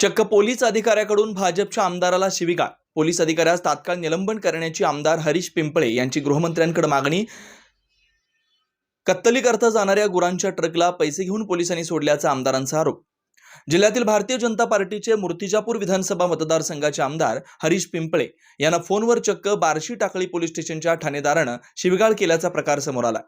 चक्क पोलीस अधिकाऱ्याकडून भाजपच्या आमदाराला शिविगाळ पोलीस अधिकाऱ्यास तात्काळ निलंबन करण्याची आमदार हरीश पिंपळे यांची गृहमंत्र्यांकडे मागणी. कत्तलीकरता जाणाऱ्या गुरांच्या ट्रकला पैसे घेऊन पोलिसांनी सोडल्याचा आमदारांचा आरोप. जिल्ह्यातील भारतीय जनता पार्टीचे मूर्तिजापूर विधानसभा मतदारसंघाचे आमदार हरीश पिंपळे यांना फोनवर चक्क बार्शी टाकळी पोलीस स्टेशनच्या ठाणेदारानं शिविगाळ केल्याचा प्रकार समोर आला.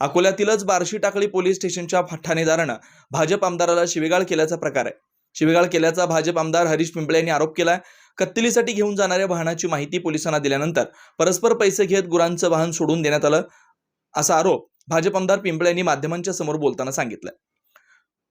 अकोल्यातीलच बार्शी टाकळी पोलीस स्टेशनच्या ठाणेदारानं भाजप आमदाराला शिविगाळ केल्याचा प्रकार आहे. शिवीगाळ केल्याचा भाजप आमदार हरीश पिंपळे यांनी आरोप केलाय कत्तलीसाठी घेऊन जाणाऱ्या वाहनाची माहिती पोलिसांना दिल्यानंतर परस्पर पैसे घेत गुरांचं वाहन सोडून देण्यात आलं असा आरोप भाजप आमदार पिंपळे यांनी माध्यमांच्या समोर बोलताना सांगितलं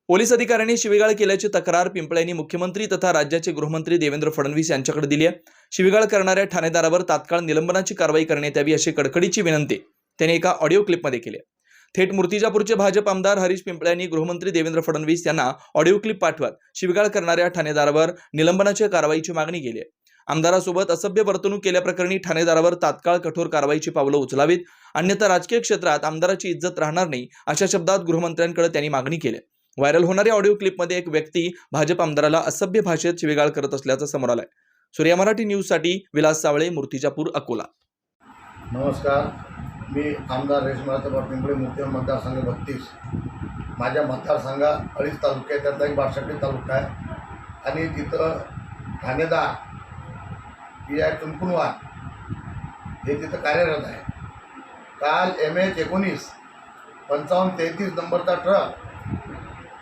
पोलीस अधिकाऱ्यांनी शिविगाळ केल्याची तक्रार पिंपळे यांनी मुख्यमंत्री तथा राज्याचे गृहमंत्री देवेंद्र फडणवीस यांच्याकडे दिली आहे शिविगाळ करणाऱ्या ठाणेदारावर तात्काळ निलंबनाची कारवाई करण्यात यावी अशी कडकडीची विनंती त्यांनी एका ऑडिओ क्लिपमध्ये केली आहे. थेट मूर्तिजापूरचे भाजप आमदार हरीश पिंपळे यांनी गृहमंत्री देवेंद्र फडणवीस यांना ऑडिओ क्लिप पाठवत शिवीगाळ करणाऱ्या ठाणेदारावर निलंबनाच्या कारवाईची मागणी केली आहे. आमदारासोबत असभ्य वर्तणूक केल्याप्रकरणी ठाणेदारावर तात्काळ कठोर कारवाईची पावलं उचलावीत अन्यथा राजकीय क्षेत्रात आमदाराची इज्जत राहणार नाही अशा शब्दात गृहमंत्र्यांकडे त्यांनी मागणी केली व्हायरल होणाऱ्या ऑडिओ क्लिपमध्ये एक व्यक्ती भाजप आमदाराला असभ्य भाषेत शिवेगाळ करत असल्याचं समोर आलंय. सूर्या मराठी न्यूजसाठी विलास सावळे मूर्तिजापूर अकोला. नमस्कार. मी आमदार रेशमाचा पिंपळे मुख्य मतदारसंघ बत्तीस. माझ्या मतदारसंघात अडीच आहे त्यातला एक बारशाटी तालुका आहे. आणि तिथं ठाणेदार पी आय टुनकुनवार हे तिथं कार्यरत आहे. काल एम एच एकोणीस पंचावन्न तेहतीस नंबरचा ट्रक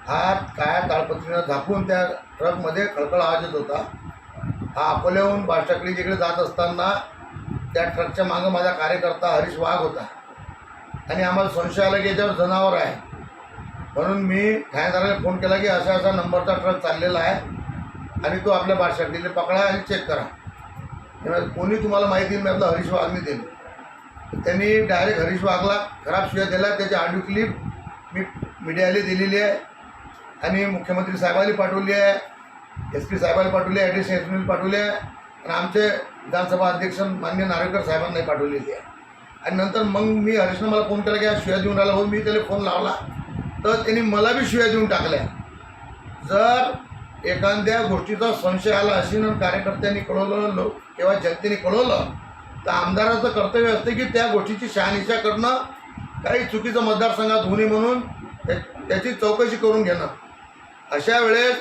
हा काळ्या ताळपत्रीनं झाकून त्या ट्रकमध्ये खळखळ आवाज येत होता. हा अकोल्याहून बारशाकडी जिकडे जात असताना त्या ट्रकच्या मागं माझा कार्यकर्ता हरीश वाघ होता. आणि आम्हाला संशय आला की याच्यावर जनावर आहे. म्हणून मी ठाणेदाराला फोन केला की असा असा नंबरचा ट्रक चाललेला आहे आणि तो आपल्या बारशाकडीने पकडा आणि चेक करा. कोणी तुम्हाला माहिती मी आपलं हरीश वाघने दिली त्यांनी डायरेक्ट हरीश वाघला खराब शिवाय दिला त्याची ऑडिओ क्लिप मी मीडियाला दिलेली आहे. आणि मुख्यमंत्री साहेबांनी पाठवली आहे. एस पी साहेबाला पाठवली आहे. ॲडिशनल एस पीने पाठवली आहे. आणि आमचे विधानसभा अध्यक्ष मान्य नार्वेकर साहेबांनाही पाठवलेली आहे आणि नंतर मग मी हरीशनं मला फोन केला की आज शिव्या देऊन राहिला म्हणून मी त्याला फोन लावला. तर त्यांनी मला बी शिव्या देऊन टाकल्या. जर एखाद्या गोष्टीचा संशय आला अशी कार्यकर्त्यांनी कळवलं लोक किंवा जनतेने कळवलं तर आमदाराचं कर्तव्य असते की त्या गोष्टीची शहानिशा करणं काही चुकीचं मतदारसंघात होऊ नये म्हणून त्याची चौकशी करून घेणं. अशा वेळेस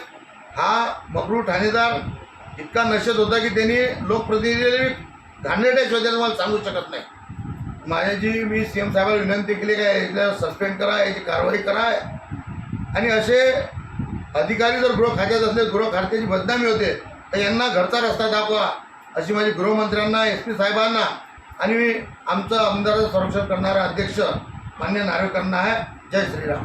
हा मगरू ठाणेदार इतका नशेत होता की त्यांनी लोकप्रतिनिधी घाणेरड्या शोधायला मला सांगू शकत नाही. माझ्याची मी सी एम साहेबाला विनंती केली काय याला सस्पेंड करा याची कारवाई करा. आणि असे अधिकारी जर गृह खात्यात असले गृह खात्याची बदनामी होते तर यांना घरचा रस्ता दाखवा अशी माझी गृहमंत्र्यांना एस पी साहेबांना आणि आमचं आमदाराचं संरक्षण करणारा अध्यक्ष मान्य नार्वेकरांना आहे. जय श्रीराम.